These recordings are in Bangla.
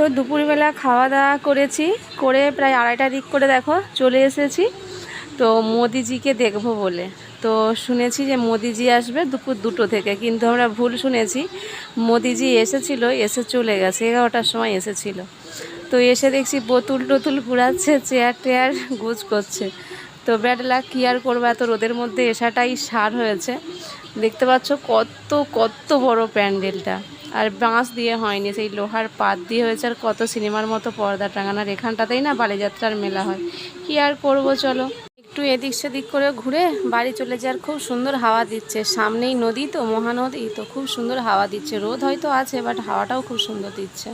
তো দুপুরবেলা খাওয়া দাওয়া করেছি, করে প্রায় আড়াইটা দিক করে দেখো চলে এসেছি। তো মোদিজিকে দেখব বলে। তো শুনেছি যে মোদিজি আসবে দুপুর দুটো থেকে, কিন্তু আমরা ভুল শুনেছি। মোদিজি এসেছিল, এসে চলে গেছে, এগারোটার সময় এসেছিল। তো এসে দেখছি বোতুল টোতুল ঘুরাচ্ছে, চেয়ার টেয়ার গুজ করছে। তো ব্যাড লাক, কী আর করব? এত রোদের মধ্যে এসাটাই সার হয়েছে। দেখতে পাচ্ছ কত কত বড় প্যান্ডেলটা। আর বাঁশ দিয়ে হয়নি, সেই লোহার পাত দিয়ে হয়েছে আর কত সিনেমার মতো পর্দা টাঙানোর এখানটাতেই না বালিযাত্রার মেলা হয়। কি আর করব, চলো। একটু এদিক সেদিক করে ঘুরে বাড়ি চলে যাওয়ার খুব সুন্দর হাওয়া দিচ্ছে। সামনেই নদী তো, মহানদী তো, খুব সুন্দর হাওয়া দিচ্ছে। রোদ হয়তো আছে বাট হাওয়াটাও খুব সুন্দর দিচ্ছে।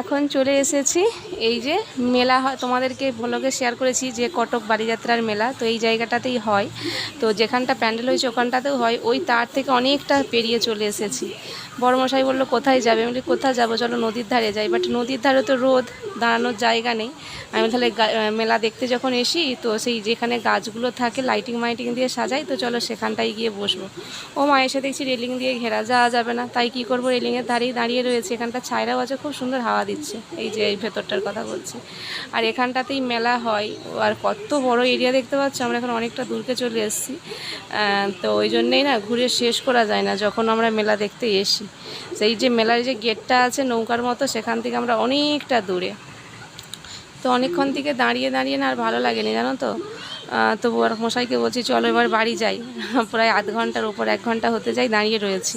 এখন চলে এসেছি এই যে মেলা হয় তোমাদেরকে ব্লগে শেয়ার করেছি যে কটক বাড়িযাত্রার মেলা, তো এই জায়গাটাতেই হয়। তো যেখানটা প্যান্ডেল হয়েছে, ওখানটাতেও হয়। ওই তার থেকে অনেকটা পেরিয়ে চলে এসেছি। বড়মশাই বলল, কোথায় যাবে? আমি কোথায় যাব? চলো নদীর ধারে যাই। বাট নদীর ধারে তো রোদ। দাঁড়ানোর জায়গা নেই। আমি তাহলে মেলা দেখতে যখন এসি, তো সেই যেখানে গাছগুলো থাকে লাইটিং মাইটিং দিয়ে সাজাই, তো চলো সেখানটায় গিয়ে বসবো। ও মা এসে দেখছি রেলিং দিয়ে ঘেরা যাওয়া যাবে না। তাই কি করব? রেলিংয়ের ধারেই দাঁড়িয়ে রয়েছে। এখানটা ছায়রাও আছে, খুব সুন্দর হাওয়া দিচ্ছে। এই যে এই ভেতরটার কথা বলছি। আর এখানটাতেই মেলা হয়। আর কত বড় এরিয়া দেখতে পাচ্ছ? আমরা এখন অনেকটা দূরকে চলে এসেছি। তো ওই জন্যেই না ঘুরে শেষ করা যায় না যখন আমরা মেলা দেখতে এসি। সেই যে মেলার যে গেটটা আছে নৌকার মতো, সেখান থেকে আমরা অনেকটা দূরে। তো অনেকক্ষণ থেকে দাঁড়িয়ে দাঁড়িয়ে না আর ভালো লাগেনি, জানো তো? তো বর মশাইকে বলছি, চলো এবার বাড়ি যাই। প্রায় আধ ঘণ্টার ওপর এক ঘণ্টা হতে যাই, দাঁড়িয়ে রয়েছি।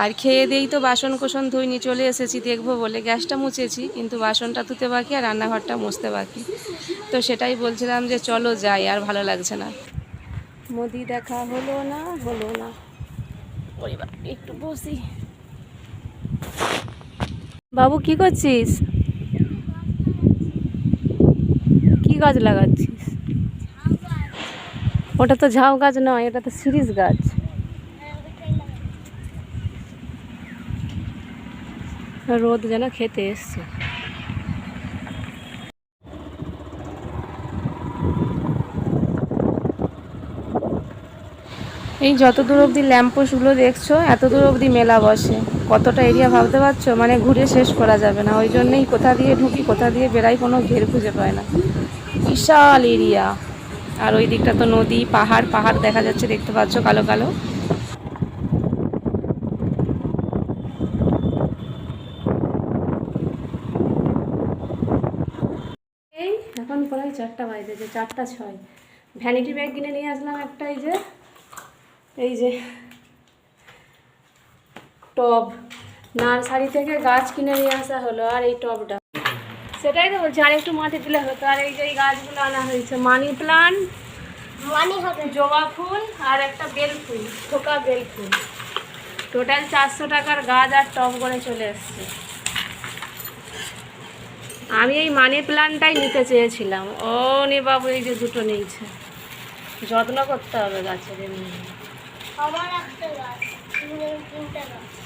আর খেয়ে দিয়েই তো বাসন কোসন ধুইনি চলে এসেছি, দেখব বলে গ্যাসটা মুছেছি, কিন্তু বাসনটা ধুতে বাকি আর রান্নাঘরটা মুছতে বাকি। তো সেটাই বলছিলাম যে, চলো যাই, আর ভালো লাগছে না। মোদি দেখা হলো না হলো না। একটু বসি। বাবু, কি করছিস? গাছ লাগাচ্ছিস? ওটা তো ঝাউ গাছ নয় এটা তো সিরিজ গাছ। রোদ যেন খেতে এসছে। এই যত দূর অবধি ল্যাম্পোস্টগুলো দেখছ, এত দূর অবধি মেলা বসে। কতটা এরিয়া ভাবতে পারছ? মানে ঘুরে শেষ করা যাবে না। ওই জন্যই কোথা দিয়ে ঢুকি, কোথা দিয়ে বেরাই কোনো ঘের খুঁজে পায় না। বিশাল এরিয়া। আর ওই দিকটা তো নদী, পাহাড় পাহাড় দেখা যাচ্ছে, দেখতে পাচ্ছ কালো কালো। এই, এখন প্রায় চারটা বাজে চারটা ছয়। ভ্যানিটি ব্যাগ কিনে নিয়ে আসলাম একটা, এই যে। এই যে টব। নার্সারি থেকে গাছ কিনে নিয়ে আসা হলো, আর এই টবটা। সেটাই তো বলছি আর একটু মাটি দিলে হতো। আর এই যে এই গাছগুলো আনা হয়েছে মানি প্লান্ট মানি হবে। জবা ফুল আর একটা বেল ফুল থোকা বেল ফুল। টোটাল চারশো টাকার গাছ আর টপ করে চলে এসছে। আমি এই মানি প্লান্টটাই নিতে চেয়েছিলাম। ও নে বাবু এই যে দুটো নিয়েছে। যত্ন করতে হবে গাছের এমনি। আমার একটা গাছ তিনটে গাছ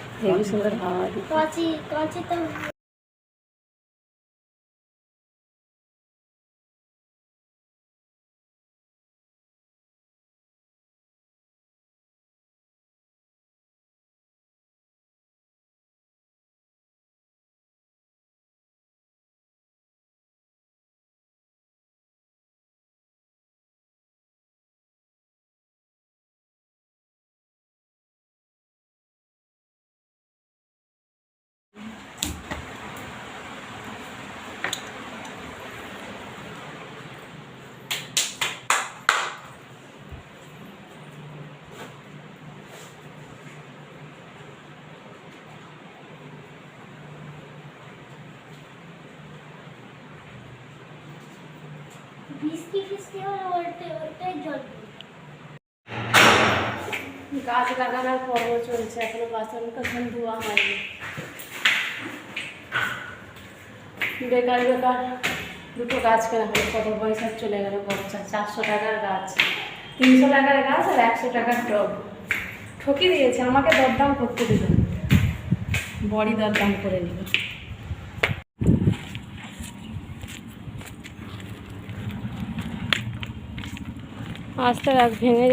বসিয়ে হেবি সুন্দর হাওয়া দিত কাঁচি কাঁচি তো বৃষ্টি ফিষ্টি হলে ওইটাই ওইটাই জল গাছ লাগানোর পর্ব চলছে, এখনও বাসন টাসন ধোয়া হয়নি। বেকার বেকার, দুটো গাছ কেনা হলো, কত পয়সা চলে গেল খরচা, চারশো টাকার গাছ, তিনশো টাকার গাছ আর একশো টাকার টব। ঠকি দিয়েছে, আমাকে দরদাম করতে দিল বড়ি দরদাম করে নিল। আস্তে রাখ, ভেঙে।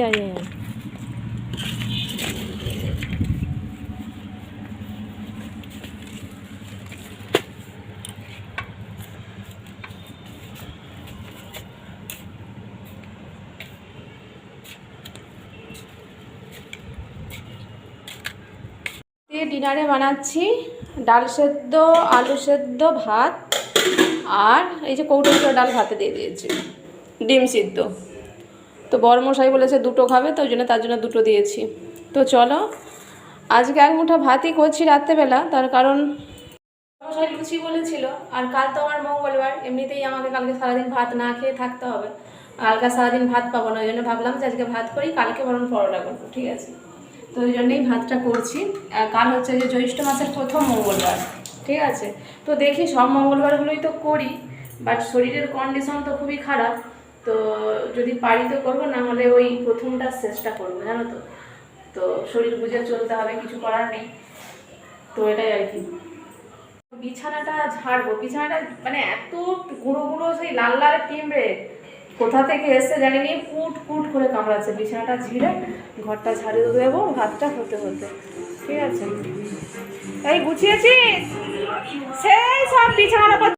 দিয়ে ডিনারে বানাচ্ছি ডাল সেদ্ধ, আলু সেদ্ধ, ভাত, আর এই যে কৌটো ডাল ভাতে দিয়ে দিয়েছি, ডিম সিদ্ধ তো বড়মশাই বলেছে দুটো খাবে, তো ওই জন্য তার জন্য দুটো দিয়েছি। তো চলো, আজকে এক মুঠা ভাতই করছি রাত্রেবেলা, তার কারণ মশাই লুচি বলেছিল, আর কাল তো আমার মঙ্গলবার, এমনিতেই আমাকে কালকে সারাদিন ভাত না খেয়ে থাকতে হবে। কালকে সারাদিন ভাত পাবো না, ওই জন্য ভাবলাম যে আজকে ভাত করি, কালকে বরং পরোটা করব, ঠিক আছে? তো ওই জন্যই ভাতটা করছি। কাল হচ্ছে যে জ্যৈষ্ঠ মাসের প্রথম মঙ্গলবার, ঠিক আছে? তো দেখি সব মঙ্গলবারগুলোই তো করি, বাট শরীরের কন্ডিশন তো খুবই খারাপ। তো যদি পারি তো করব, না হলে ওই প্রথমটা শেষটা করব, জানো তো? তো শরীর বুঝে চলতে হবে, কিছু করার নেই। তো এটাই আর কি। বিছানাটা ঝাড়বো, বিছানাটা মানে এত গুঁড়ো গুঁড়ো সেই লাল লাল টিমড়ে কোথা থেকে এসে জানি নি কুট কুট করে কামড়াচ্ছে। বিছানাটা ঝিড়ে ঘরটা ঝাড়িয়ে দেবো, ভাতটা হতে হতে। ঠিক আছে? এই গুছিয়েছিস? সেই সব উপর